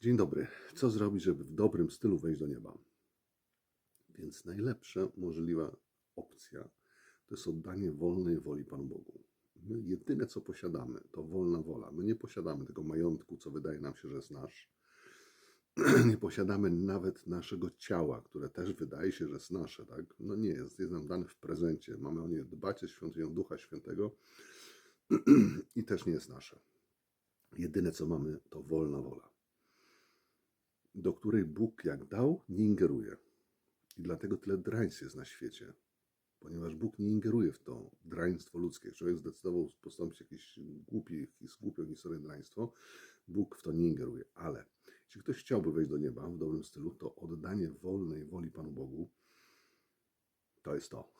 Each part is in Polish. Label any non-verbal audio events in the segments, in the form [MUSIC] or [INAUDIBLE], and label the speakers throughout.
Speaker 1: Dzień dobry. Co zrobić, żeby w dobrym stylu wejść do nieba? Więc najlepsza możliwa opcja to jest oddanie wolnej woli Panu Bogu. My jedyne co posiadamy to wolna wola. My nie posiadamy tego majątku, co wydaje nam się, że jest nasz. [CLEARS THROAT] Nie posiadamy nawet naszego ciała, które też wydaje się, że jest nasze. Tak? No nie jest, jest nam dane w prezencie. Mamy o nie dbać, jest świątynią Ducha Świętego [CLEARS THROAT] i też nie jest nasze. Jedyne co mamy to wolna wola do której Bóg jak dał, nie ingeruje. I dlatego tyle draństw jest na świecie. Ponieważ Bóg nie ingeruje w to draństwo ludzkie. Człowiek zdecydował postąpić jakieś głupie, głupie historię draństwo, Bóg w to nie ingeruje. Ale jeśli ktoś chciałby wejść do nieba w dobrym stylu, to oddanie wolnej woli Panu Bogu to jest to.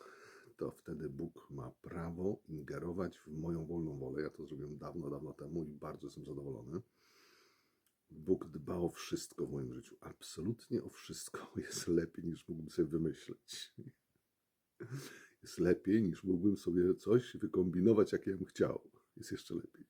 Speaker 1: To wtedy Bóg ma prawo ingerować w moją wolną wolę. Ja to zrobiłem dawno, dawno temu i bardzo jestem zadowolony. Dba o wszystko w moim życiu. Absolutnie o wszystko. [LAUGHS] Jest lepiej niż mógłbym sobie wymyśleć. [LAUGHS] Jest lepiej niż mógłbym sobie coś wykombinować, jakie bym chciał. Jest jeszcze lepiej.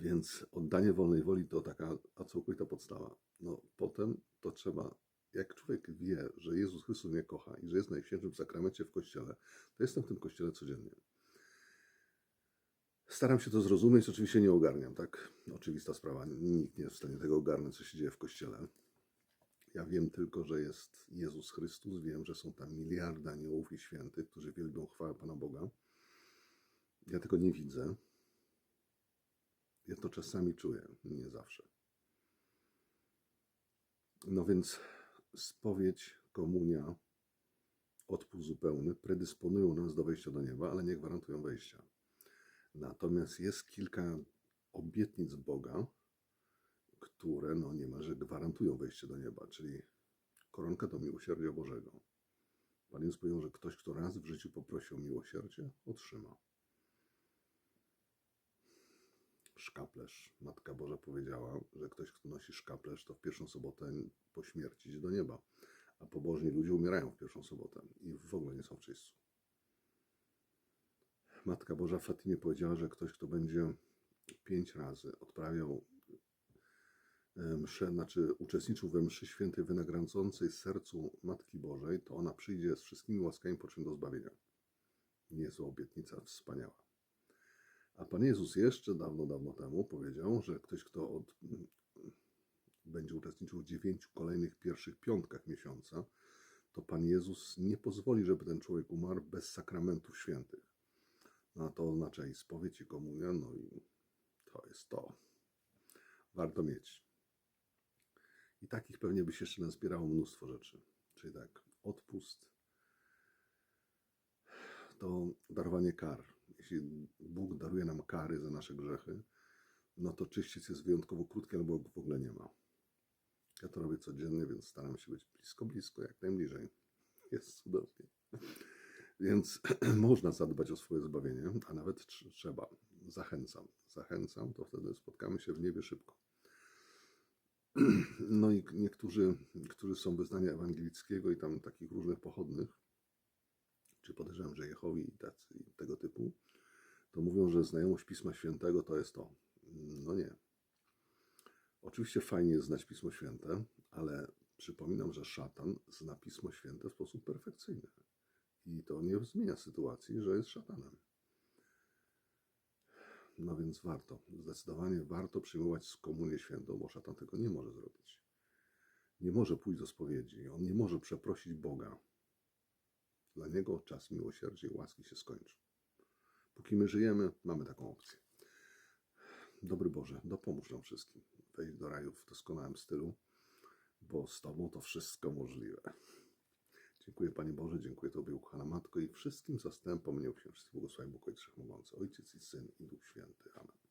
Speaker 1: Więc oddanie wolnej woli to taka całkowita podstawa. No, potem to trzeba, jak człowiek wie, że Jezus Chrystus mnie kocha i że jest w Najświętszym Sakramencie w Kościele, to jestem w tym Kościele codziennie. Staram się to zrozumieć, oczywiście nie ogarniam, tak? Oczywista sprawa, nikt nie jest w stanie tego ogarnąć, co się dzieje w Kościele. Ja wiem tylko, że jest Jezus Chrystus, wiem, że są tam miliardy aniołów i świętych, którzy wielbią chwałę Pana Boga. Ja tego nie widzę. Ja to czasami czuję, nie zawsze. No więc spowiedź, komunia, odpust zupełny predysponują nas do wejścia do nieba, ale nie gwarantują wejścia. Natomiast jest kilka obietnic Boga, które no niemalże gwarantują wejście do nieba, czyli koronka do miłosierdzia Bożego. Pan Jezus powiedział, że ktoś, kto raz w życiu poprosi o miłosierdzie, otrzyma. Szkaplerz. Matka Boża powiedziała, że ktoś, kto nosi szkaplerz, to w pierwszą sobotę po śmierci idzie do nieba. A pobożni ludzie umierają w pierwszą sobotę i w ogóle nie są w czyśćcu. Matka Boża Fatimie powiedziała, że ktoś, kto będzie pięć razy odprawiał e, mszę, znaczy uczestniczył we mszy świętej wynagradzającej sercu Matki Bożej, to ona przyjdzie z wszystkimi łaskami po czym do zbawienia. Niezła obietnica, wspaniała. A Pan Jezus jeszcze dawno, dawno temu powiedział, że ktoś, kto od, będzie uczestniczył w dziewięciu kolejnych pierwszych piątkach miesiąca, to Pan Jezus nie pozwoli, żeby ten człowiek umarł bez sakramentów świętych. No to oznacza i spowiedź i komunia, no i to jest to. Warto mieć. I takich pewnie by się jeszcze nazbierało mnóstwo rzeczy. Czyli tak, odpust, to darowanie kar. Jeśli Bóg daruje nam kary za nasze grzechy, no to czyściec jest wyjątkowo krótki albo w ogóle nie ma. Ja to robię codziennie, więc staram się być blisko, blisko, jak najbliżej. Jest cudownie. Więc [CLEARS THROAT] można zadbać o swoje zbawienie, a nawet tr- trzeba. Zachęcam. Zachęcam, to wtedy spotkamy się w niebie szybko. [CLEARS THROAT] No i niektórzy, którzy są wyznania ewangelickiego i tam takich różnych pochodnych, czy podejrzewam, że Jehowi i tacy, tego typu, to mówią, że znajomość Pisma Świętego to jest to. No nie. Oczywiście fajnie jest znać Pismo Święte, ale przypominam, że szatan zna Pismo Święte w sposób perfekcyjny. I to nie zmienia sytuacji, że jest szatanem. No więc warto, zdecydowanie warto przyjmować komunię świętą, bo szatan tego nie może zrobić. Nie może pójść do spowiedzi, on nie może przeprosić Boga. Dla niego czas miłosierdzia i łaski się skończy. Póki my żyjemy, mamy taką opcję. Dobry Boże, dopomóż nam wszystkim wejść do raju w doskonałym stylu, bo z Tobą to wszystko możliwe. Dziękuję Panie Boże, dziękuję Tobie, ukochana Matko i wszystkim zastępom mnie się wszystkich błogosławi Bóg Ojciec Wszechmogący, Ojciec i Syn i Duch Święty. Amen.